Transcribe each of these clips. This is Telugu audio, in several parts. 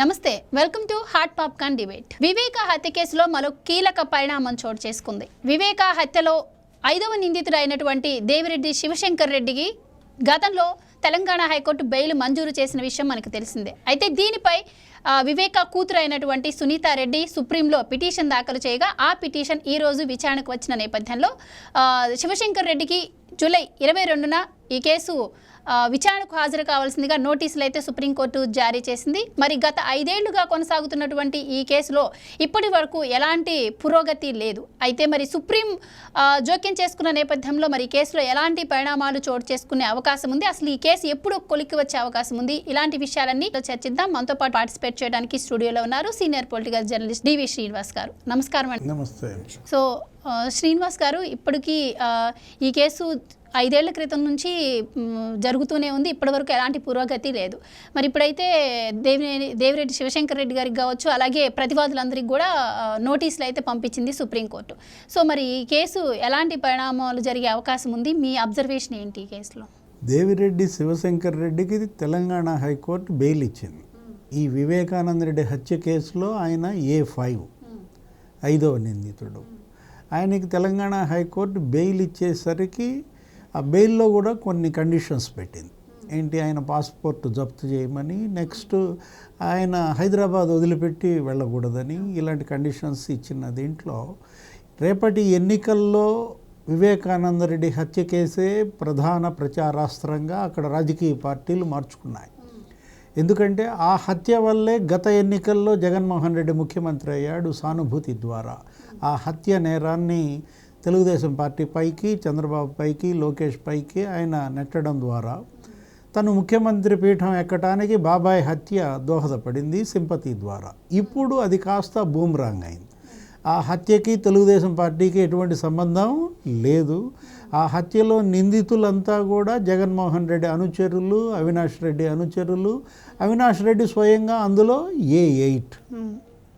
నమస్తే welcome to hot popcorn debate. Viveka హత్య కేసులో మరో కీలక పరిణామం చోటు చేసుకుంది. వివేక హత్యలో ఐదవ నిందితుడైనటువంటి దేవిరెడ్డి శివశంకర్ రెడ్డికి గతంలో తెలంగాణ హైకోర్టు బెయిల్ మంజూరు చేసిన విషయం మనకు తెలిసిందే. అయితే దీనిపై వివేక కూతురు అయినటువంటి సునీతారెడ్డి సుప్రీంలో పిటిషన్ దాఖలు చేయగా ఆ పిటిషన్ ఈరోజు విచారణకు వచ్చిన నేపథ్యంలో శివశంకర్ రెడ్డికి జూలై ఇరవై రెండున ఈ కేసు విచారణకు హాజరు కావాల్సిందిగా నోటీసులు అయితే సుప్రీంకోర్టు జారీ చేసింది. మరి గత ఐదేళ్ళుగా కొనసాగుతున్నటువంటి ఈ కేసులో ఇప్పటి వరకు ఎలాంటి పురోగతి లేదు. అయితే మరి సుప్రీం జోక్యం చేసుకున్న నేపథ్యంలో మరి కేసులో ఎలాంటి పరిణామాలు చోటు చేసుకునే అవకాశం ఉంది? అసలు ఈ కేసు ఎప్పుడు కొలిక్కి వచ్చే అవకాశం ఉంది? ఇలాంటి విషయాలన్నీ చర్చిద్దాం. మనతో పాటు పార్టిసిపేట్ చేయడానికి స్టూడియోలో ఉన్నారు senior political journalist DV Srinivas గారు. నమస్కారం అండి. నమస్తే. సో శ్రీనివాస్ గారు ఇప్పటికీ ఈ కేసు ఐదేళ్ళ క్రితం నుంచి జరుగుతూనే ఉంది. ఇప్పటివరకు ఎలాంటి పురోగతి లేదు. మరి ఇప్పుడైతే దేవినేని దేవిరెడ్డి శివశంకర్ రెడ్డి గారికి కావచ్చు అలాగే ప్రతివాదులందరికీ కూడా నోటీసులు అయితే పంపించింది సుప్రీంకోర్టు. సో మరి ఈ కేసు ఎలాంటి పరిణామాలు జరిగే అవకాశం ఉంది? మీ అబ్జర్వేషన్ ఏంటి ఈ కేసులో? దేవిరెడ్డి శివశంకర్ రెడ్డికి తెలంగాణ హైకోర్టు బెయిల్ ఇచ్చింది. ఈ వివేకానంద రెడ్డి హత్య కేసులో ఆయన ఏ ఫైవ్? ఐదవ నిందితుడు. ఆయనకి తెలంగాణ హైకోర్టు బెయిల్ ఇచ్చేసరికి ఆ బెయిల్లో కూడా కొన్ని కండిషన్స్ పెట్టింది. ఏంటి ఆయన పాస్పోర్ట్ జప్తు చేయమని నెక్స్ట్ ఆయన హైదరాబాద్ వదిలిపెట్టి వెళ్ళకూడదని ఇలాంటి కండిషన్స్ ఇచ్చిన దీంట్లో రేపటి ఎన్నికల్లో వివేకానంద రెడ్డి హత్య కేసే ప్రధాన ప్రచారాస్త్రంగా అక్కడ రాజకీయ పార్టీలు మార్చుకున్నాయి. ఎందుకంటే ఆ హత్య వల్లే గత ఎన్నికల్లో జగన్మోహన్ రెడ్డి ముఖ్యమంత్రి అయ్యాడు సానుభూతి ద్వారా. ఆ హత్య నేరాన్ని తెలుగుదేశం పార్టీ పైకి చంద్రబాబు పైకి లోకేష్ పైకి ఆయన నెట్టడం ద్వారా తను ముఖ్యమంత్రి పీఠం ఎక్కటానికి బాబాయ్ హత్య దోహదపడింది సింపతి ద్వారా. ఇప్పుడు అది కాస్త బూమ్రాంగ్ అయింది. ఆ హత్యకి తెలుగుదేశం పార్టీకి ఎటువంటి సంబంధం లేదు. ఆ హత్యలో నిందితులంతా కూడా జగన్మోహన్ రెడ్డి అనుచరులు అవినాష్ రెడ్డి అనుచరులు. అవినాష్ రెడ్డి స్వయంగా అందులో ఏ ఎయిట్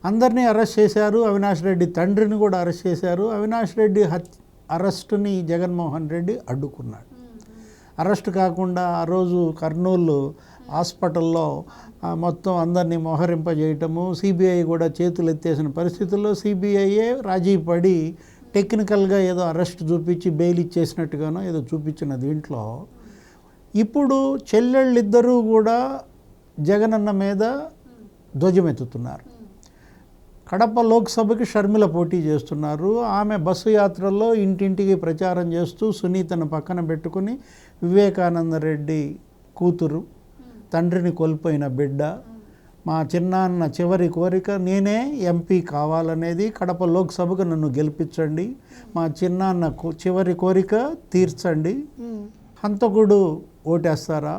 అందరినీ అరెస్ట్ చేశారు. అవినాష్ రెడ్డి తండ్రిని కూడా అరెస్ట్ చేశారు. అవినాష్ రెడ్డి హత్య అరెస్టుని జగన్మోహన్ రెడ్డి అడ్డుకున్నాడు. అరెస్ట్ కాకుండా ఆ రోజు కర్నూలు హాస్పిటల్లో మొత్తం అందరినీ మోహరింపజేయటము సిబిఐ కూడా చేతులు ఎత్తేసిన పరిస్థితుల్లో సిబిఐయే రాజీ పడి టెక్నికల్గా ఏదో అరెస్ట్ చూపించి బెయిల్ ఇచ్చేసినట్టుగానో ఏదో చూపించిన దీంట్లో ఇప్పుడు చెల్లెళ్ళిద్దరూ కూడా జగనన్న మీద ధ్వజమెత్తుతున్నారు. కడప లోక్సభకి షర్మిల పోటీ చేస్తున్నారు. ఆమె బస్సు యాత్రల్లో ఇంటింటికి ప్రచారం చేస్తూ సునీతను పక్కన పెట్టుకుని వివేకానంద రెడ్డి కూతురు తండ్రిని కోల్పోయిన బిడ్డ మా చిన్నాన్న చివరి కోరిక నేనే ఎంపీ కావాలనేది కడప లోక్సభకు నన్ను గెలిపించండి మా చిన్నాన్న చివరి కోరిక తీర్చండి. హంతకుడు ఓటేస్తారా?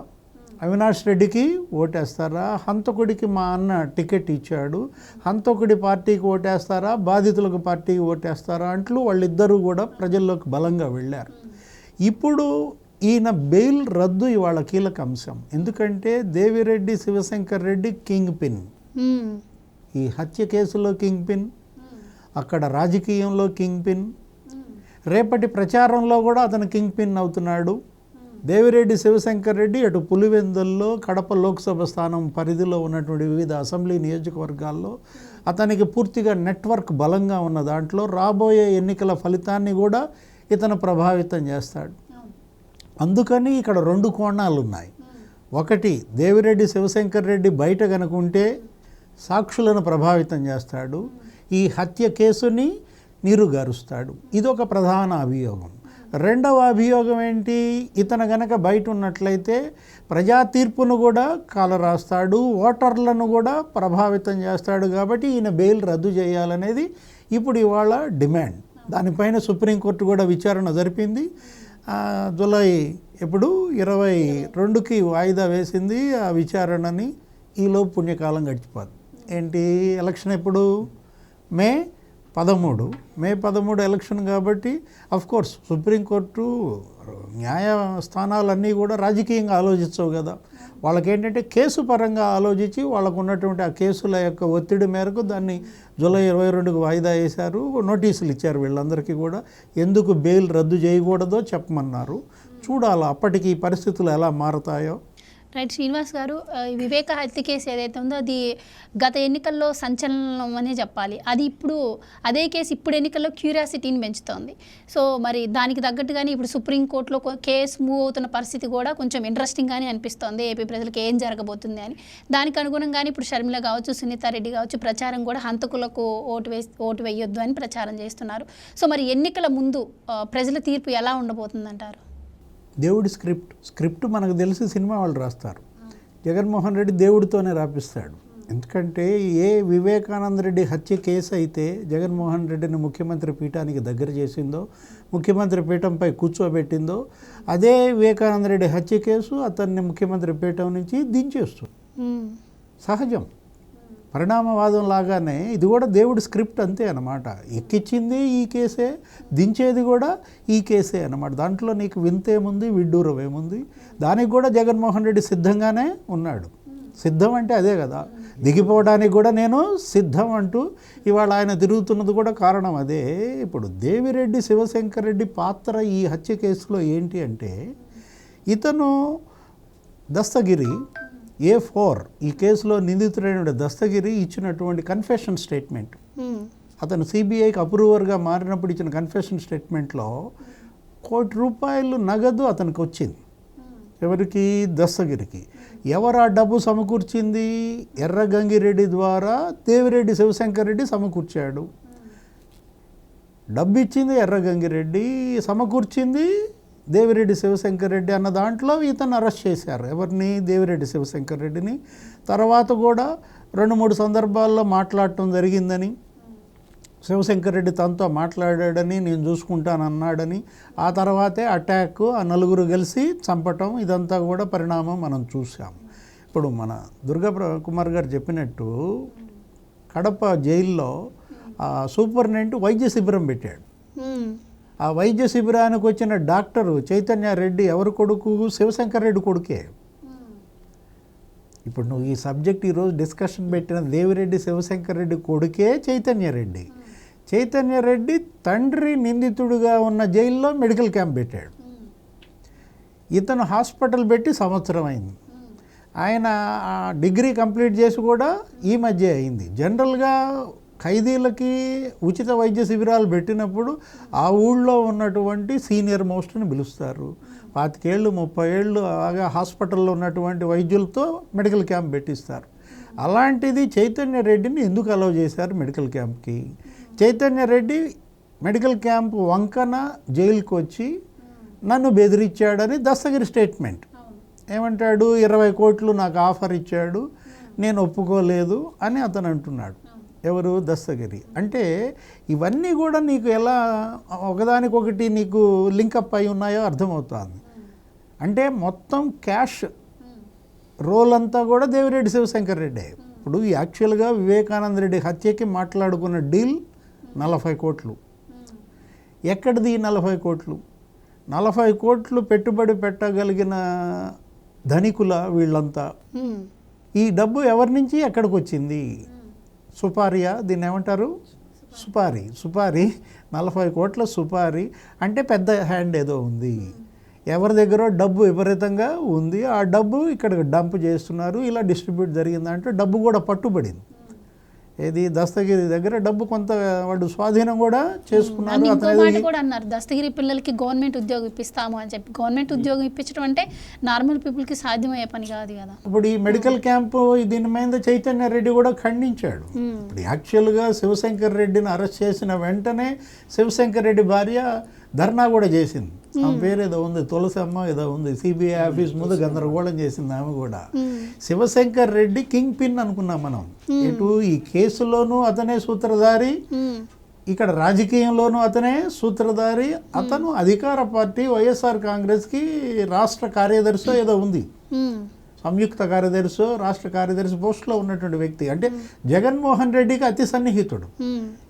అవినాష్ రెడ్డికి ఓటేస్తారా? హంతకుడికి మా అన్న టికెట్ ఇచ్చాడు. హంతకుడి పార్టీకి ఓటేస్తారా? బాధితులకు పార్టీకి ఓటేస్తారా? అంటూ వాళ్ళిద్దరూ కూడా ప్రజల్లోకి బలంగా వెళ్ళారు. ఇప్పుడు ఈయన బెయిల్ రద్దు ఇవాళ కీలక అంశం. ఎందుకంటే దేవిరెడ్డి శివశంకర్ రెడ్డి కింగ్ పిన్. ఈ హత్య కేసులో కింగ్ పిన్. అక్కడ రాజకీయంలో కింగ్ పిన్. రేపటి ప్రచారంలో కూడా అతను కింగ్ పిన్ అవుతున్నాడు. దేవిరెడ్డి శివశంకర్ రెడ్డి అటు పులివెందుల్లో కడప లోక్సభ స్థానం పరిధిలో ఉన్నటువంటి వివిధ అసెంబ్లీ నియోజకవర్గాల్లో అతనికి పూర్తిగా నెట్వర్క్ బలంగా ఉన్న దాంట్లో రాబోయే ఎన్నికల ఫలితాన్ని కూడా ఇతను ప్రభావితం చేస్తాడు. అందుకని ఇక్కడ రెండు కోణాలు ఉన్నాయి. ఒకటి దేవిరెడ్డి శివశంకర్ రెడ్డి బయట కనుకుంటే సాక్షులను ప్రభావితం చేస్తాడు. ఈ హత్య కేసుని నీరుగారుస్తాడు. ఇది ఒక ప్రధాన అభియోగం. రెండవ అభియోగం ఏంటి? ఇతను గనక బయట ఉన్నట్లయితే ప్రజా తీర్పును కూడా కాలరాస్తాడు ఓటర్లను కూడా ప్రభావితం చేస్తాడు కాబట్టి ఈయన బెయిల్ రద్దు చేయాలనేది ఇప్పుడు ఇవాళ డిమాండ్. దానిపైన సుప్రీంకోర్టు కూడా విచారణ జరిపింది. జులై ఎప్పుడు? ఇరవై రెండుకి వాయిదా వేసింది ఆ విచారణని. ఈలో పుణ్యకాలం గడిచిపోదు. ఏంటి? ఎలక్షన్ ఎప్పుడు? మే పదమూడు. మే పదమూడు ఎలక్షన్ కాబట్టి అఫ్ కోర్స్ సుప్రీంకోర్టు న్యాయ స్థానాలన్నీ కూడా రాజకీయంగా ఆలోచించవు కదా. వాళ్ళకేంటంటే కేసు పరంగా ఆలోచించి వాళ్ళకు ఉన్నటువంటి ఆ కేసుల యొక్క ఒత్తిడి మేరకు దాన్ని జూలై ఇరవై రెండుకు వాయిదా వేశారు. నోటీసులు ఇచ్చారు వీళ్ళందరికీ కూడా. ఎందుకు బెయిల్ రద్దు చేయకూడదో చెప్పమన్నారు. చూడాలి అప్పటికి పరిస్థితులు ఎలా మారుతాయో. రైట్ శ్రీనివాస్ గారు వివేక హత్య కేసు ఏదైతే ఉందో అది గత ఎన్నికల్లో సంచలనం అనే చెప్పాలి. అది ఇప్పుడు అదే కేసు ఇప్పుడు ఎన్నికల్లో క్యూరియాసిటీని పెంచుతోంది. సో మరి దానికి తగ్గట్టుగానే ఇప్పుడు సుప్రీంకోర్టులో కేసు మూవ్ అవుతున్న పరిస్థితి కూడా కొంచెం ఇంట్రెస్టింగ్గానే అనిపిస్తోంది. ఏపీ ప్రజలకు ఏం జరగబోతుంది అని. దానికి అనుగుణంగానే ఇప్పుడు షర్మిల కావచ్చు సునీతారెడ్డి కావచ్చు ప్రచారం కూడా హంతకులకు ఓటు వేసి ఓటు వేయొద్దు అని ప్రచారం చేస్తున్నారు. సో మరి ఎన్నికల ముందు ప్రజల తీర్పు ఎలా ఉండబోతుందంటారు? దేవుడి స్క్రిప్ట్ స్క్రిప్ట్ మనకు తెలిసి సినిమా వాళ్ళు రాస్తారు. జగన్మోహన్ రెడ్డి దేవుడితోనే రాపిస్తాడు. ఎందుకంటే ఏ వివేకానంద రెడ్డి హత్య కేసు అయితే జగన్మోహన్ రెడ్డిని ముఖ్యమంత్రి పీఠానికి దగ్గర చేసిందో ముఖ్యమంత్రి పీఠంపై కూర్చోబెట్టిందో అదే వివేకానంద రెడ్డి హత్య కేసు అతన్ని ముఖ్యమంత్రి పీఠం నుంచి దించేస్తుంది. సహజం. పరిణామవాదం లాగానే ఇది కూడా దేవుడి స్క్రిప్ట్ అంతే అనమాట ఎక్కిచ్చింది ఈ కేసే దించేది కూడా ఈ కేసే అనమాట దాంట్లో నీకు వింతేముంది విడ్డూరం ఏముంది దానికి కూడా జగన్మోహన్ రెడ్డి సిద్ధంగానే ఉన్నాడు. సిద్ధం అంటే అదే కదా. దిగిపోవడానికి కూడా నేను సిద్ధం అంటూ ఇవాళ ఆయన తిరుగుతున్నది కూడా కారణం అదే. ఇప్పుడు దేవిరెడ్డి శివశంకర్ రెడ్డి పాత్ర ఈ హత్య కేసులో ఏంటి అంటే ఇతను దస్తగిరి ఏ ఫోర్ ఈ కేసులో నిందితుడైన దస్తగిరి ఇచ్చినటువంటి కన్ఫెషన్ స్టేట్మెంట్ అతను సిబిఐకి అప్రూవర్గా మారినప్పుడు ఇచ్చిన కన్ఫెషన్ స్టేట్మెంట్లో కోటి రూపాయలు నగదు అతనికి వచ్చింది. ఎవరికి? దస్తగిరికి. ఎవరు ఆ డబ్బు సమకూర్చింది? ఎర్రగంగిరెడ్డి ద్వారా దేవిరెడ్డి శివశంకర్ రెడ్డి సమకూర్చాడు. డబ్బు ఇచ్చింది ఎర్రగంగిరెడ్డి సమకూర్చింది దేవిరెడ్డి శివశంకర్ రెడ్డి అన్న దాంట్లో ఇతను అరెస్ట్ చేశారు. ఎవరిని? దేవిరెడ్డి శివశంకర్ రెడ్డిని తర్వాత కూడా రెండు మూడు సందర్భాల్లో మాట్లాడటం జరిగిందని శివశంకర్ రెడ్డి తనతో మాట్లాడాడని నేను చూసుకుంటానన్నాడని ఆ తర్వాతే అటాక్ ఆ నలుగురు కలిసి చంపటం ఇదంతా కూడా పరిణామం మనం చూసాం ఇప్పుడు మన దుర్గా కుమార్ గారు చెప్పినట్టు కడప జైల్లో ఆ వైద్య శిబిరం పెట్టాడు. ఆ వైద్య శిబిరానికి వచ్చిన డాక్టరు చైతన్య రెడ్డి ఎవరి కొడుకు? శివశంకర్ రెడ్డి కొడుకే. ఇప్పుడు నువ్వు ఈ సబ్జెక్ట్ ఈరోజు డిస్కషన్ పెట్టిన దేవిరెడ్డి శివశంకర్ రెడ్డి కొడుకే చైతన్య రెడ్డి. చైతన్య రెడ్డి తండ్రి నిందితుడిగా ఉన్న జైల్లో మెడికల్ క్యాంప్ పెట్టాడు. ఇతను హాస్పిటల్ పెట్టి సంవత్సరం అయింది. ఆయన డిగ్రీ కంప్లీట్ చేసి కూడా ఈ మధ్య అయింది. జనరల్గా ఖైదీలకి ఉచిత వైద్య శిబిరాలు పెట్టినప్పుడు ఆ ఊళ్ళో ఉన్నటువంటి సీనియర్ మోస్ట్ని పిలుస్తారు. పాతికేళ్ళు ముప్పై ఏళ్ళు అలాగే హాస్పిటల్లో ఉన్నటువంటి వైద్యులతో మెడికల్ క్యాంప్ పెట్టిస్తారు. అలాంటిది చైతన్య రెడ్డిని ఎందుకు అలౌ చేశారు మెడికల్ క్యాంప్కి? చైతన్య రెడ్డి మెడికల్ క్యాంప్ వంకన జైలుకు వచ్చి నన్ను బెదిరించాడని దస్తగిరి స్టేట్మెంట్. ఏమంటాడు? ఇరవై కోట్లు నాకు ఆఫర్ ఇచ్చాడు. నేను ఒప్పుకోలేదు అని అతను అంటున్నాడు. ఎవరు? దస్తగిరి. అంటే ఇవన్నీ కూడా నీకు ఎలా ఒకదానికొకటి నీకు లింకప్ అయి ఉన్నాయో అర్థమవుతుంది. అంటే మొత్తం క్యాష్ రోల్ అంతా కూడా దేవిరెడ్డి శివశంకర్ రెడ్డి. ఇప్పుడు యాక్చువల్గా వివేకానంద రెడ్డి హత్యకి మాట్లాడుకున్న డీల్ నలభై కోట్లు. ఎక్కడిది నలభై కోట్లు? నలభై కోట్లు పెట్టుబడి పెట్టగలిగిన ధనికుల వీళ్ళంతా. ఈ డబ్బు ఎవరి నుంచి? ఎక్కడికి వచ్చింది సుపారియా? దీన్ని ఏమంటారు? సుపారీ. సుపారీ. నలభై కోట్ల సుపారీ. అంటే పెద్ద హ్యాండ్ ఏదో ఉంది. ఎవరి దగ్గర డబ్బు విపరీతంగా ఉంది. ఆ డబ్బు ఇక్కడ డంప్ చేస్తున్నారు. ఇలా డిస్ట్రిబ్యూట్ జరిగిందంటే డబ్బు కూడా పట్టుబడింది. ఏది దస్తగిరి దగ్గర డబ్బు కొంత వాడు స్వాధీనం కూడా చేసుకున్నారు ఇంకో మాట కూడా అన్నారు. దస్తగిరి పిల్లలకి గవర్నమెంట్ ఉద్యోగం ఇప్పిస్తాము అని చెప్పి. గవర్నమెంట్ ఉద్యోగం ఇప్పించడం అంటే నార్మల్ పీపుల్కి సాధ్యమయ్యే పని కాదు కదా. ఇప్పుడు ఈ మెడికల్ క్యాంపు దీని మీద చైతన్య రెడ్డి కూడా ఖండించాడు. మ్మ్. ఇప్పుడు యాక్చువల్గా శివశంకర్ రెడ్డిని అరెస్ట్ చేసిన వెంటనే శివశంకర్ రెడ్డి భార్య ధర్నా కూడా చేసింది. ఆమె పేరు ఏదో ఉంది తులసమ్మ ఏదో ఉంది సిబిఐ ఆఫీస్ ముందు గందరగోళం చేసింది ఆమె కూడా. శివశంకర్ రెడ్డి కింగ్ పిన్ అనుకున్నాం మనం. ఇటు ఈ కేసులోనూ అతనే సూత్రధారి. ఇక్కడ రాజకీయంలోనూ అతనే సూత్రధారి అతను అధికార పార్టీ వైఎస్ఆర్ కాంగ్రెస్కి రాష్ట్ర కార్యదర్శి ఏదో ఉంది. సంయుక్త కార్యదర్శి రాష్ట్ర కార్యదర్శి పోస్టులో ఉన్నటువంటి వ్యక్తి. అంటే జగన్మోహన్ రెడ్డికి అతి సన్నిహితుడు.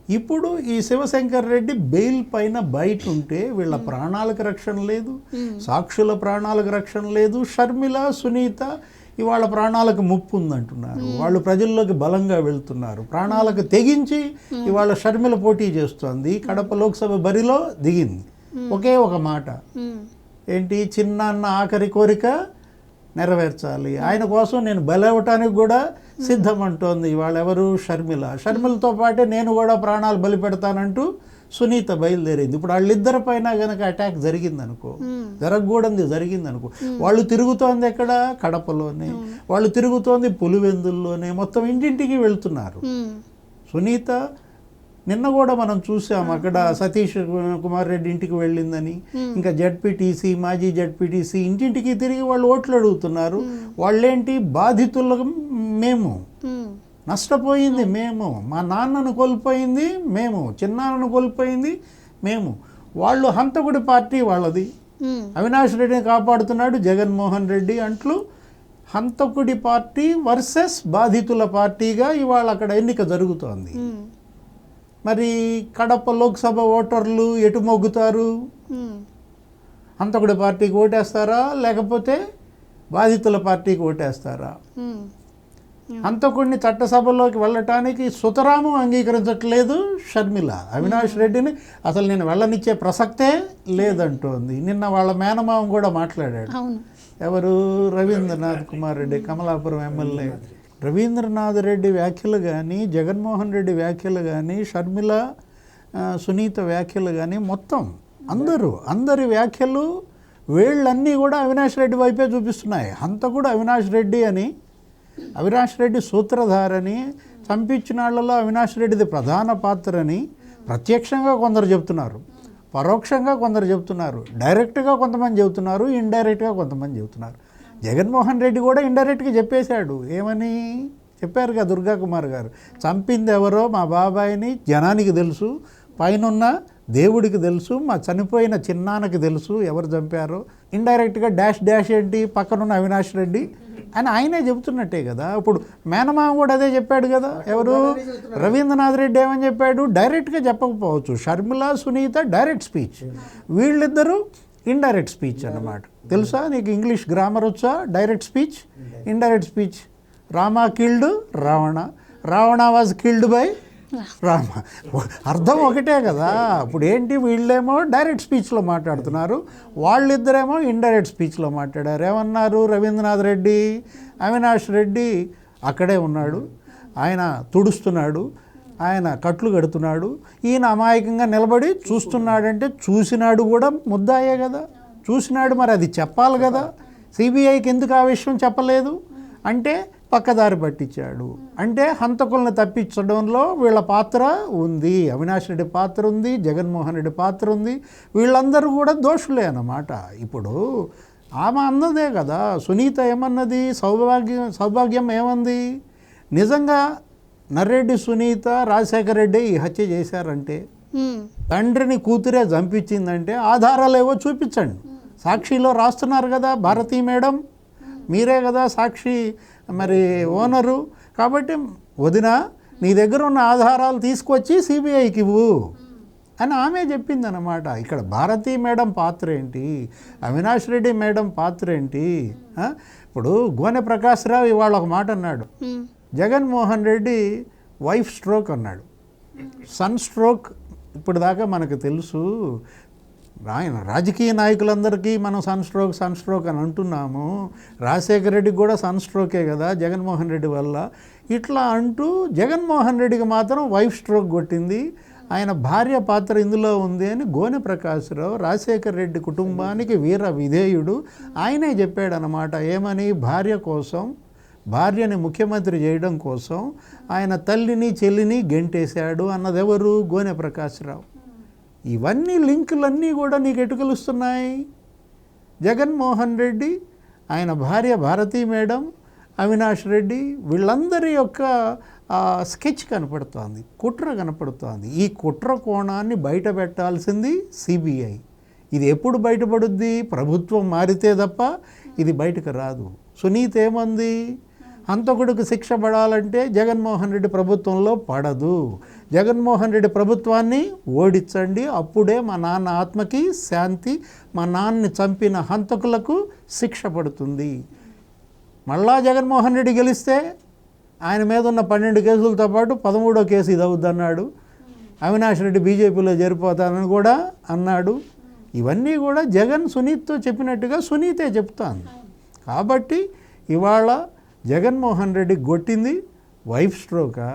ఇప్పుడు ఈ శివశంకర్ రెడ్డి బెయిల్ పైన బయట ఉంటే వీళ్ళ ప్రాణాలకు రక్షణ లేదు సాక్షుల ప్రాణాలకు రక్షణ లేదు షర్మిల సునీత ఇవాళ ప్రాణాలకు ముప్పు ఉందంటున్నారు. వాళ్ళు ప్రజల్లోకి బలంగా వెళ్తున్నారు. ప్రాణాలకు తెగించి ఇవాళ షర్మిల పోటీ చేస్తోంది. కడప లోక్సభ బరిలో దిగింది. ఒకే ఒక మాట. ఏంటి? చిన్న అన్న ఆఖరి కోరిక? నెరవేర్చాలి. ఆయన కోసం నేను బలవటానికి కూడా సిద్ధం అంటోంది వాళ్ళెవరు షర్మిల. షర్మిలతో పాటే నేను కూడా ప్రాణాలు బలి పెడతానంటూ సునీత బయలుదేరింది. ఇప్పుడు వాళ్ళిద్దరి పైన గనక అటాక్ జరిగింది అనుకో జరగకూడదు జరిగింది అనుకో వాళ్ళు తిరుగుతోంది ఎక్కడ? కడపలోనే. వాళ్ళు తిరుగుతోంది పులివెందుల్లోనే. మొత్తం ఇంటింటికి వెళ్తున్నారు. సునీత నిన్న కూడా మనం చూసాం అక్కడ సతీష్ కుమార్ రెడ్డి ఇంటికి వెళ్ళిందని. ఇంకా జడ్పీటీసీ మాజీ జడ్పీటీసీ ఇంటింటికి తిరిగి వాళ్ళు ఓట్లు అడుగుతున్నారు. వాళ్ళేంటి? బాధితులు మేము. నష్టపోయింది మేము. మా నాన్నను కోల్పోయింది మేము. చిన్నాన్నను కోల్పోయింది మేము. వాళ్ళు హంతకుడి పార్టీ వాళ్ళది. అవినాష్ రెడ్డిని కాపాడుతున్నాడు జగన్మోహన్ రెడ్డి అంట్లు. హంతకుడి పార్టీ వర్సెస్ బాధితుల పార్టీగా ఇవాళ అక్కడ ఎన్నిక జరుగుతోంది. మరి కడప లోక్సభ ఓటర్లు ఎటు మొగ్గుతారు? ఉమ్, హంతకుడి పార్టీకి ఓటేస్తారా? లేకపోతే బాధితుల పార్టీకి ఓటేస్తారా? ఉమ్, హంతకుడిని చట్టసభలోకి వెళ్ళటానికి సుతరాము అంగీకరించట్లేదు షర్మిల. అవినాష్ రెడ్డిని అసలు నేను వెళ్ళనిచ్చే ప్రసక్తే లేదంటోంది. నిన్న వాళ్ళ మేనమామ కూడా మాట్లాడాడు. అవును. ఎవరు? రవీంద్రనాథ్ కుమార్ రెడ్డి కమలాపురం ఎమ్మెల్యే. రవీంద్రనాథ్ రెడ్డి వ్యాఖ్యలు కానీ జగన్మోహన్ రెడ్డి వ్యాఖ్యలు కానీ షర్మిల సునీత వ్యాఖ్యలు కానీ మొత్తం అందరూ అందరి వ్యాఖ్యలు వీళ్ళన్నీ కూడా అవినాష్ రెడ్డి వైపే చూపిస్తున్నాయి. అంత కూడా అవినాష్ రెడ్డి అని అవినాష్ రెడ్డి సూత్రధారని చంపించిన వాళ్ళలో అవినాష్ రెడ్డిది ప్రధాన పాత్రని ప్రత్యక్షంగా కొందరు చెబుతున్నారు పరోక్షంగా కొందరు చెప్తున్నారు. డైరెక్ట్గా కొంతమంది చెబుతున్నారు ఇండైరెక్ట్గా కొంతమంది చెబుతున్నారు జగన్మోహన్ రెడ్డి కూడా ఇండైరెక్ట్గా చెప్పేశాడు. ఏమని? చెప్పారు కదా దుర్గా కుమార్ గారు. చంపింది ఎవరో మా బాబాయిని జనానికి తెలుసు పైన దేవుడికి తెలుసు మా చనిపోయిన చిన్నాన్నకి తెలుసు ఎవరు చంపారో. ఇండైరెక్ట్గా డాష్ డాష్ ఏంటి పక్కనున్న అవినాష్ రెడ్డి అని ఆయనే చెబుతున్నట్టే కదా. ఇప్పుడు మేనమామ కూడా అదే చెప్పాడు కదా ఎవరు? రవీంద్రనాథ్ రెడ్డి ఏమని చెప్పాడు? డైరెక్ట్గా చెప్పకపోవచ్చు. షర్మిల సునీత డైరెక్ట్ స్పీచ్ వీళ్ళిద్దరూ ఇండైరెక్ట్ స్పీచ్ అన్నమాట. తెలుసా? నీకు ఇంగ్లీష్ గ్రామర్ వచ్చా? Direct speech indirect speech Rama killed Ravana. Ravana was killed by Rama. అర్థం ఒకటే కదా. ఇప్పుడు ఏంటి వీళ్ళేమో డైరెక్ట్ స్పీచ్లో మాట్లాడుతున్నారు. వాళ్ళిద్దరేమో ఇండైరెక్ట్ స్పీచ్లో మాట్లాడారు. ఏమన్నారు? రవీంద్రనాథ్ రెడ్డి అవినాష్ రెడ్డి అక్కడే ఉన్నాడు. ఆయన తుడుస్తున్నాడు. ఆయన కట్లు కడుతున్నాడు. ఈయన అమాయకంగా నిలబడి చూస్తున్నాడంటే చూసినాడు కూడా ముద్దాయే కదా. చూసినాడు మరి అది చెప్పాలి కదా. సిబిఐకి ఎందుకు ఆ విషయం చెప్పలేదు? అంటే పక్కదారి పట్టించాడు. అంటే హంతకులను తప్పించడంలో వీళ్ళ పాత్ర ఉంది. అవినాష్ రెడ్డి పాత్ర ఉంది జగన్మోహన్ రెడ్డి పాత్ర ఉంది. వీళ్ళందరూ కూడా దోషులే అన్నమాట. ఇప్పుడు ఆమె అన్నదే కదా. సునీత ఏమన్నది? సౌభాగ్యం సౌభాగ్యం ఏమంది? నిజంగా నర్రెడ్డి సునీత రాజశేఖర రెడ్డి ఈ హత్య చేశారంటే తండ్రిని కూతురే చంపించిందంటే ఆధారాలు ఏవో చూపించండి. సాక్షిలో రాస్తున్నారు కదా భారతీ మేడం. మీరే కదా సాక్షి మరి ఓనరు. కాబట్టి వదిన నీ దగ్గర ఉన్న ఆధారాలు తీసుకొచ్చి సిబిఐకి ఇవ్వు అని ఆమె చెప్పింది అనమాట ఇక్కడ భారతీ మేడం పాత్ర ఏంటి? అవినాష్ రెడ్డి మేడం పాత్ర ఏంటి? ఇప్పుడు గోనె ప్రకాశ్రావు ఇవాళ ఒక మాట అన్నాడు. జగన్మోహన్ రెడ్డి వైఫ్ స్ట్రోక్ అన్నాడు. సన్ స్ట్రోక్ ఇప్పుడు దాకా మనకు తెలుసు. రాజకీయ నాయకులందరికీ మనం సన్ స్ట్రోక్ సన్ స్ట్రోక్ అని అంటున్నాము. రాజశేఖర రెడ్డికి కూడా సన్ స్ట్రోకే కదా జగన్మోహన్ రెడ్డి వల్ల. ఇట్లా అంటూ జగన్మోహన్ రెడ్డికి మాత్రం వైఫ్ స్ట్రోక్ కొట్టింది. ఆయన భార్య పాత్ర ఇందులో ఉంది అని గోనె ప్రకాశ్రావు రాజశేఖర రెడ్డి కుటుంబానికి వీర విధేయుడు. ఆయనే చెప్పాడనమాట ఏమని? భార్య కోసం భార్యని ముఖ్యమంత్రి చేయడం కోసం ఆయన తల్లిని చెల్లిని గెంటేశాడు అన్నదెవరు? గోనె ప్రకాశ్రావు ఇవన్నీ లింకులన్నీ కూడా నీకు ఎటు జగన్మోహన్ రెడ్డి ఆయన భార్య భారతీ మేడం అవినాష్ రెడ్డి వీళ్ళందరి యొక్క స్కెచ్ కనపడుతోంది కుట్ర కనపడుతోంది. ఈ కుట్ర కోణాన్ని బయట పెట్టాల్సింది సిబిఐ. ఇది ఎప్పుడు బయటపడుద్ది? ప్రభుత్వం మారితే తప్ప ఇది బయటకు రాదు. సునీత ఏమంది హంతకుడికి శిక్ష పడాలంటే జగన్మోహన్ రెడ్డి ప్రభుత్వంలో పడదు. జగన్మోహన్ రెడ్డి ప్రభుత్వాన్ని ఓడించండి. అప్పుడే మా నాన్న ఆత్మకి శాంతి మా నాన్నని చంపిన హంతకులకు శిక్ష పడుతుంది. మళ్ళా జగన్మోహన్ రెడ్డి గెలిస్తే ఆయన మీద ఉన్న పన్నెండు కేసులతో పాటు పదమూడో కేసు ఇది అవుద్దన్నాడు. అవినాష్ రెడ్డి బీజేపీలో చేరిపోతానని కూడా అన్నాడు. ఇవన్నీ కూడా జగన్ సునీత్తో చెప్పినట్టుగా సునీతే చెప్తాను. కాబట్టి ఇవాళ జగన్మోహన్ రెడ్డి కొట్టింది వైఫ్ స్ట్రోకా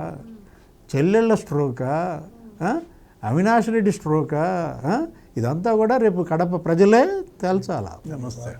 చెల్లెళ్ళ స్ట్రోకా అవినాష్ రెడ్డి స్ట్రోకా ఇదంతా కూడా రేపు కడప ప్రజలే తేల్చాలా? నమస్తే.